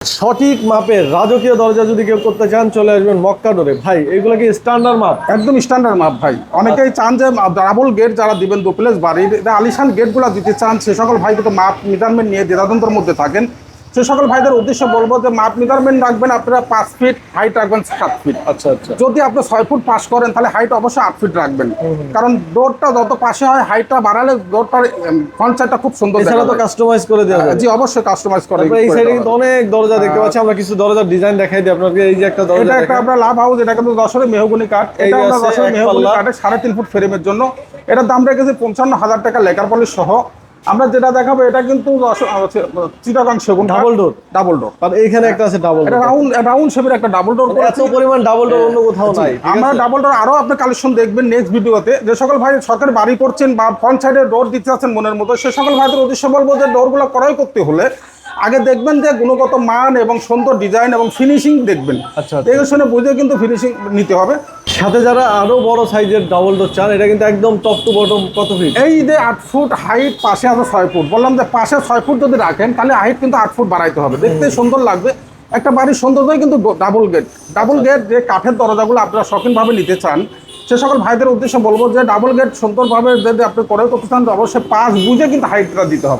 সঠিক মাপের রাজকীয় দরজা যদি কেউ করতে চান চলে আসবেন মক্কা ডোরে ভাই এগুলো কি স্ট্যান্ডার্ড মাপ? একদম স্ট্যান্ডার্ড মাপ ভাই। অনেকেই চান যে ডাবল গেট যারা দিবেন দুপ্লেস বাড়ির এটা আলিশান গেটগুলো দিতে চান সে সকল ভাই কিন্তু মাপ মেজারমেন্ট নিয়ে দ্বিধাদ্বন্দ্বের মধ্যে থাকেন। সে সকল ভাইদের উদ্দেশ্যে বলব যে মাপ মেজারমেন্ট রাখবেন আপনারা পাঁচ ফিট হাইট রাখবেন সাত ফিট আচ্ছা আচ্ছা। যদি আপনি ছয় ফুট পাস করেন তাহলে হাইট অবশ্যই আট ফিট রাখবেন। কারণ ডোরটা যত পাশে হয় হাইটটা বাড়ালে ডোরটার ফ্রন্ট সাইডটা খুব সুন্দর এছাড়া তো কাস্টমাইজ করে দেওয়া যাবে জি অবশ্যই কাস্টমাইজ করে এই সাইডে কিন্তু অনেক দরজা দেখতে পাচ্ছি আমরা কিছু দরজার ডিজাইন দেখাই দিই আপনাকে এই যে একটা দরজা এটা একটা। আপনার লাভ হাউস এটা কিন্তু দশরে মেহগুনি কাঠ। এটা আমরা দশরে মেহগুনি। কাঠের সাড়ে তিন ফুট ফ্রেমের জন্য। এটার দাম রেখেছে পঞ্চান্ন হাজার টাকা লেকার পলিশ সহ। আমরা যেটা দেখাবো এটা কিন্তু চিটাগাং সেগুন Double door? ডাবল ডোর আর এইখানে একটা আছে ডাবল এটা রাউন্ড রাউন্ড শেপের একটা ডাবল ডোর এত পরিমাণ ডাবল ডোর অন্য কোথাও নাই আমরা ডাবল ডোর আরও আপনি কালেকশন দেখবেন নেক্সট ভিডিওতে যে সকল ভাই সরকারি বাড়ি করছেন বা ফ্রন্ট সাইডে ডোর দিতে চাচ্ছেন মনের মতো সে সকল ভাইদের উদ্দেশ্য বলব যে ডোরগুলো ক্রয় করতে হলে আগে দেখবেন যে গুণগত মান এবং সুন্দর ডিজাইন এবং ফিনিশিং দেখবেন। আচ্ছা, আচ্ছা। দেখে শুনে বুঝে কিন্তু ফিনিশিং নিতে হবে। সাথে যারা আরও বড় সাইজের ডাবল ডোর চান এটা কিন্তু একদম টপ টু বটম কত ফিট এই যে আট ফুট হাইট পাশে আছে ছয় ফুট। বললাম যে পাশে ছয় ফুট যদি রাখেন তাহলে হাইট কিন্তু আট ফুট বাড়াইতে হবে। দেখতে সুন্দর লাগবে। একটা বাড়ির সৌন্দর্যই কিন্তু ডাবল গেট ডাবল গেট যে কাঠের দরজাগুলো আপনারা শৌখিনভাবে নিতে চান সে সকল ভাইদের উদ্দেশ্যে বলব যে ডাবল গেট সুন্দরভাবে যদি আপনি করে করতে চান তো অবশ্যই পাঁচ বুঝে কিন্তু হাইটটা দিতে হবে।